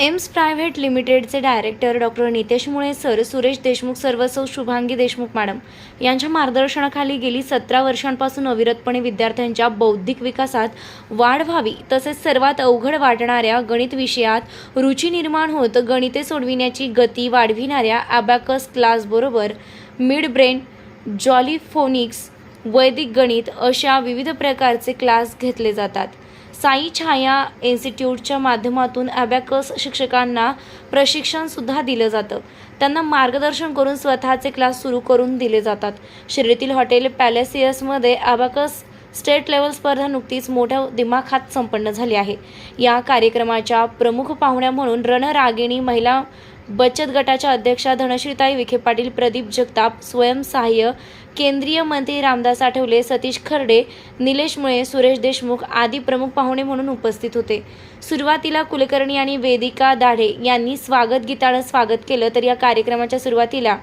AIIMS private लिमिटेडचे director doctor Nitesh Mule sir Suresh Deshmukh सर्वसव Shubhangi Deshmukh madam यांच्या मार्गदर्शनाखाली गेली सतरा वर्षांपासून अविरतपणे विद्यार्थ्यांच्या बौद्धिक विकासात वाढ व्हावी तसेच सर्वात अवघड वाटणाऱ्या गणित विषयात रुची निर्माण होत गणिते सोडविण्याची गती वाढविणाऱ्या अबॅकस क्लासबरोबर मिड ब्रेन जॉलिफोनिक्स वैदिक गणित अशा विविध प्रकारचे क्लास घेतले जातात. साई छाया इन्स्टिट्यूटच्या माध्यमातून ॲबॅकस शिक्षकांना प्रशिक्षणसुद्धा दिलं जातं. त्यांना मार्गदर्शन करून स्वतःचे क्लास सुरू करून दिले जातात. शिर्डीतील हॉटेल पॅलेसियसमध्ये ॲबॅकस स्टेट लेवल स्पर्धा नुकतीच मोठ्या दिमाखात संपन्न झाली आहे. या कार्यक्रमाच्या प्रमुख पाहुण्या म्हणून रणरागिणी महिला बचत गटाच्या अध्यक्षा धनश्रीताई विखे पाटील प्रदीप जगताप स्वयंसहाय्य केंद्रीय मंत्री रामदास आठवले सतीश खर्डे निलेश मुळे सुरेश देशमुख आदी प्रमुख पाहुणे म्हणून उपस्थित होते. सुरुवातीला कुलकर्णी आणि वेदिका दाढे यांनी स्वागत गीतानं स्वागत केलं तर या कार्यक्रमाच्या सुरुवातीला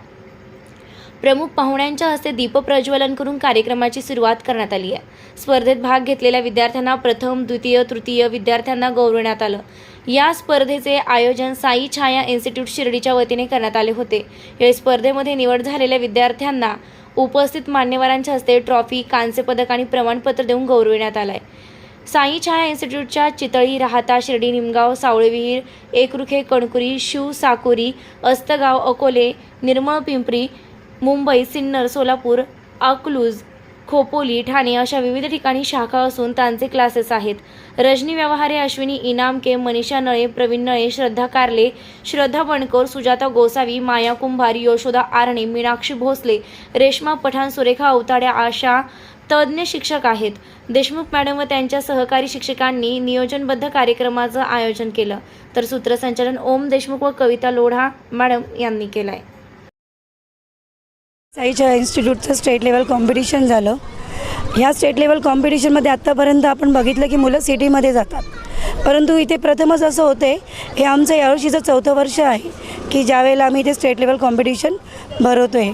प्रमुख पाहुण्यांच्या हस्ते दीपप्रज्वलन करून कार्यक्रमाची सुरुवात करण्यात आली आहे. स्पर्धेत भाग घेतलेल्या विद्यार्थ्यांना प्रथम द्वितीय तृतीय विद्यार्थ्यांना गौरवण्यात आलं. या स्पर्धेचे आयोजन साई छाया इन्स्टिट्यूट शिर्डीच्या वतीने करण्यात आले होते. या स्पर्धेमध्ये निवड झालेल्या विद्यार्थ्यांना उपस्थित मान्यवरांच्या हस्ते ट्रॉफी कांस्य पदक आणि प्रमाणपत्र देऊन गौरविण्यात आलं आहे साई छाया इन्स्टिट्यूटच्या चितळी राहता शिर्डी निमगाव सावळेविहीर एकरुखे कणकुरी शिव साकुरी अस्तगाव अकोले निर्मळ पिंपरी मुंबई सिन्नर सोलापूर अकलूज खोपोली ठाणे अशा विविध ठिकाणी शाखा असून त्यांचे क्लासेस आहेत. रजनी व्यवहारे अश्विनी इनाम के मनीषा नळे प्रवीण नळे श्रद्धा कारले श्रद्धा बनकर सुजाता गोसावी माया कुंभार यशोदा आरणे मीनाक्षी भोसले रेश्मा पठाण सुरेखा अवताड्या आशा तज्ज्ञ शिक्षक आहेत. देशमुख मॅडम व त्यांच्या सहकारी शिक्षकांनी नियोजनबद्ध कार्यक्रमाचं आयोजन केलं. तर सूत्रसंचालन ओम देशमुख व कविता लोढा मॅडम यांनी केलं आहे साईच्या इन्स्टिट्यूटचं स्टेट लेवल कॉम्पिटिशन झालं. ह्या स्टेट लेवल कॉम्पिटिशनमध्ये आत्तापर्यंत आपण बघितलं की मुलं सिटीमध्ये जातात. परंतु इथे प्रथमच असं होते हे आमचं यावर्षीचं चौथं वर्ष आहे की ज्यावेळेला आम्ही इथे स्टेट लेवल कॉम्पिटिशन भरवतो आहे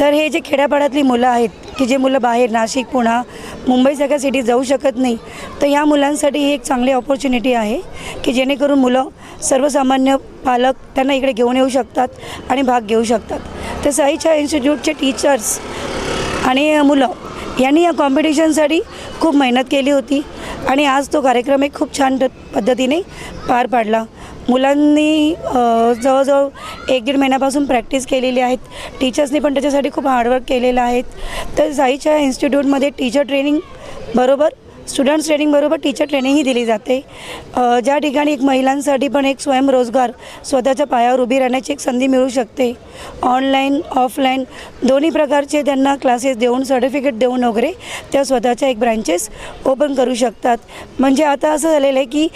तर हे जे खेड्यापाड्यातली मुलं आहेत की जे मुलं बाहेर नाशिक पुणा मुंबईसारख्या सिटीत जाऊ शकत नाही तर या मुलांसाठी ही एक चांगली ऑपॉर्च्युनिटी आहे की जेणेकरून मुलं सर्वसामान्य पालक त्यांना इकडे घेऊन येऊ शकतात आणि भाग घेऊ शकतात. तर साईच्या इन्स्टिट्यूटचे टीचर्स आणि मुलं यांनी या कॉम्पिटिशनसाठी खूप मेहनत केली होती. आणि आज तो कार्यक्रम एक खूप छान पद्धतीने पार पाडला. मुलांनी जवळजवळ एक दीड महिन्यापासून प्रॅक्टिस केलेली आहेत. टीचर्सनी पण त्याच्यासाठी खूप हार्डवर्क केलेलं आहेत तर साईच्या इन्स्टिट्यूटमध्ये टीचर ट्रेनिंग बरोबर स्टुडंट्स ट्रेनिंगबरोबर टीचर ट्रेनिंगही दिली जाते. ज्या ठिकाणी एक महिलांसाठी पण एक स्वयंरोजगार स्वतःच्या पायावर उभी राहण्याची एक संधी मिळू शकते. ऑनलाईन ऑफलाईन दोन्ही प्रकारचे त्यांना क्लासेस देऊन सर्टिफिकेट देऊन वगैरे त्या स्वतःच्या एक ब्रँचेस ओपन करू शकतात. म्हणजे आता असं झालेलं आहे की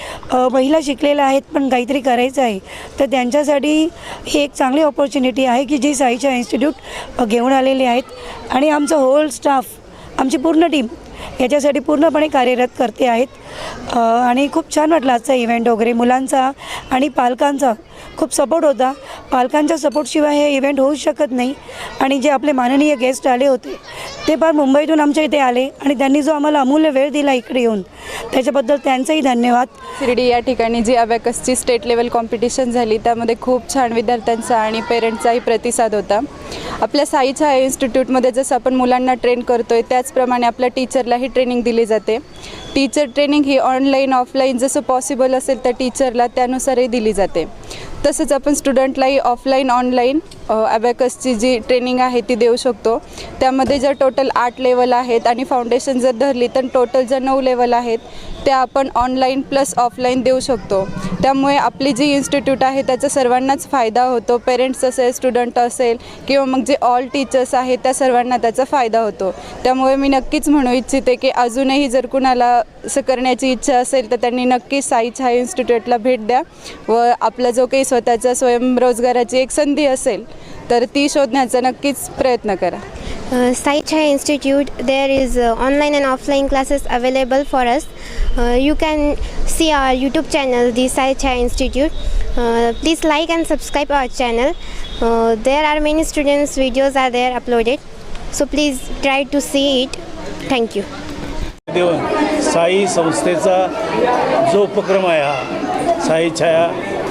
महिला शिकलेल्या आहेत पण काहीतरी करायचं आहे. तर त्यांच्यासाठी ही एक चांगली ऑपॉर्च्युनिटी आहे की जी साईच्या इन्स्टिट्यूट घेऊन आलेली आहेत. आणि आमचं होल स्टाफ आमची पूर्ण टीम याच्यासाठी पूर्णपणे कार्यरत करते आहेत. आणि खूप छान वाटलं आजचा इव्हेंट वगैरे. मुलांचा आणि पालकांचा खूप सपोर्ट होता. पालकांच्या सपोर्टशिवाय हे इव्हेंट होऊ शकत नाही. आणि जे आपले माननीय गेस्ट आले होते ते फार मुंबईतून आमच्या इथे आले आणि त्यांनी जो आम्हाला अमूल्य वेळ दिला इकडे येऊन त्याच्याबद्दल त्यांचाही धन्यवाद. शिर्डी या ठिकाणी जी अबॅकसची स्टेट लेवल कॉम्पिटिशन झाली त्यामध्ये खूप छान विद्यार्थ्यांचा आणि पेरेंट्सचाही प्रतिसाद होता. आपल्या साईच्या इन्स्टिट्यूटमध्ये जसं आपण मुलांना ट्रेन करतो आहे त्याचप्रमाणे आपल्या टीचरलाही ट्रेनिंग दिली जाते. टीचर ट्रेनिंग ही ऑनलाईन ऑफलाईन जसं पॉसिबल असेल त्या टीचरला त्यानुसारही दिली जाते. तसंच आपण स्टुडंटलाही ऑफलाईन ऑनलाईन ॲबॅकसची जी ट्रेनिंग आहे ती देऊ शकतो. त्यामध्ये जर टोटल आठ लेवल आहेत आणि फाउंडेशन जर धरली तर टोटल जर नऊ लेवल आहेत. त्या आपण ऑनलाईन प्लस ऑफलाईन देऊ शकतो. त्यामुळे आपली जी इन्स्टिट्यूट आहे त्याचा सर्वांनाच फायदा होतो. पेरेंट्स असेल स्टुडंट असेल किंवा मग जे ऑल टीचर्स आहेत त्या सर्वांना त्याचा फायदा होतो. त्यामुळे मी नक्कीच म्हणू इच्छिते की अजूनही जर कुणाला असं करण्याची इच्छा असेल तर त्यांनी नक्कीच साई छाया इन्स्टिट्यूटला भेट द्या. व आपला जो काही स्वतःचा स्वयंरोजगाराची एक संधी असेल तर ती शोधण्याचा नक्कीच प्रयत्न करा. Uh, Sai Chai Institute, there is uh, online and offline classes available for us. You can see our YouTube channel, the Sai Chai Institute. Uh, please like and subscribe our channel. Uh, there are many students' videos are there uploaded. So please try to see it. Thank you. देऊन साई संस्थेचा जो उपक्रम आहे हा साई छाया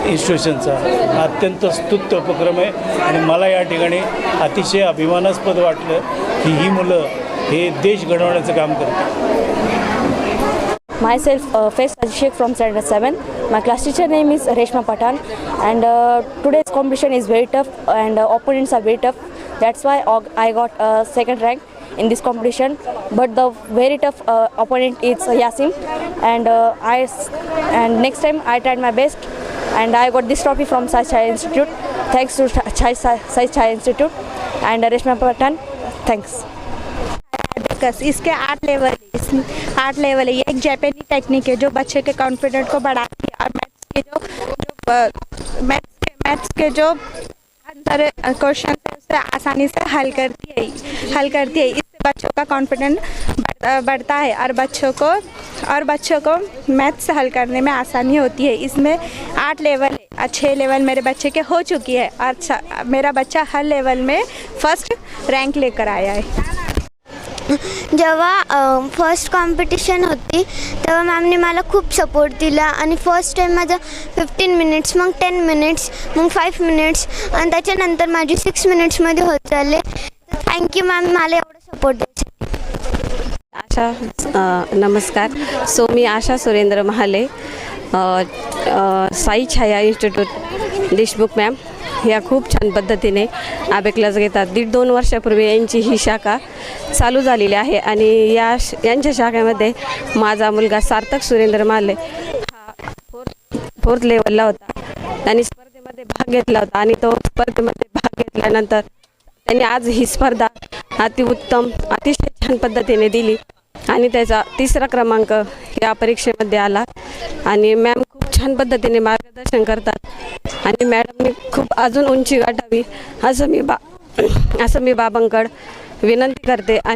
इन्स्टिट्यूशनचा अत्यंत स्तुत्य उपक्रम आहे आणि मला या ठिकाणी अतिशय अभिमानास्पद वाटलं की ही मुलं हे देश घडवण्याचं काम करतात Myself, uh, Faiz Sheikh from Standard 7. My class teacher name is Reshma Patan, and uh, today's competition is very tough, and uh, opponents are very tough. That's why I got uh, second rank in this competition. But the very tough uh, opponent is Yasim, and uh, I and next time I tried my best, and I got this trophy from Sai Chai Institute. Thanks to Sai Chai Institute and uh, Reshma Patan. Thanks. Abacus इसके आठ level आठ level है। ये एक जापानी technique है जो बच्चे के कॉन्फिडेंट को बढ़ाती है और मैथ्स के जो जो मैथ्स के मैथ्स के जो अंतर क्वेश्चन है, उसे आसानी से हल करती है, हल करती है। इससे बच्चों का कॉन्फिडेंट बढ़ता है और बच्चों को, और बच्चों को मैथ्स हल करने में आसानी होती है। इसमें आठ लेवल है, और छः लेवल मेरे बच्चे के हो चुकी है। और मेरा बच्चा हर लेवल में फ़र्स्ट रैंक लेकर आया है। जेव्हा फर्स्ट कॉम्पिटिशन होती तेव्हा मॅमने मला खूप सपोर्ट दिला आणि फर्स्ट टाईम माझं फिफ्टीन मिनिट्स मग टेन मिनिट्स मग फाईव्ह मिनिट्स आणि त्याच्यानंतर माझी सिक्स मिनिट्समध्ये होत चालले. थँक्यू मॅम मला एवढं सपोर्ट आशा नमस्कार. सो मी आशा सुरेंद्र महाले साई छाया इन्स्टिट्यूट देशमुख मॅम. या खूप छान पद्धतीने आबे घेतात. दीड दोन वर्षापूर्वी यांची ही शाखा चालू झालेली आहे आणि या श यांच्या शाखेमध्ये माझा मुलगा सार्थक सुरेंद्र महाले हा फोर्थ फोर्थ लेवलला होता. त्यांनी स्पर्धेमध्ये भाग घेतला होता आणि तो स्पर्धेमध्ये भाग घेतल्यानंतर त्यांनी आज ही स्पर्धा अतिउत्तम अतिशय छान पद्धतीने दिली. आणि त्याचा तिसरा क्रमांक या परीक्षेमध्ये आला. आणि मॅम खूप छान पद्धतीने मार्गदर्शन करतात. आणि मॅडमनी खूप अजून उंची गाठावी असं मी बा असं मी बाबांकड विनंती करते. आणि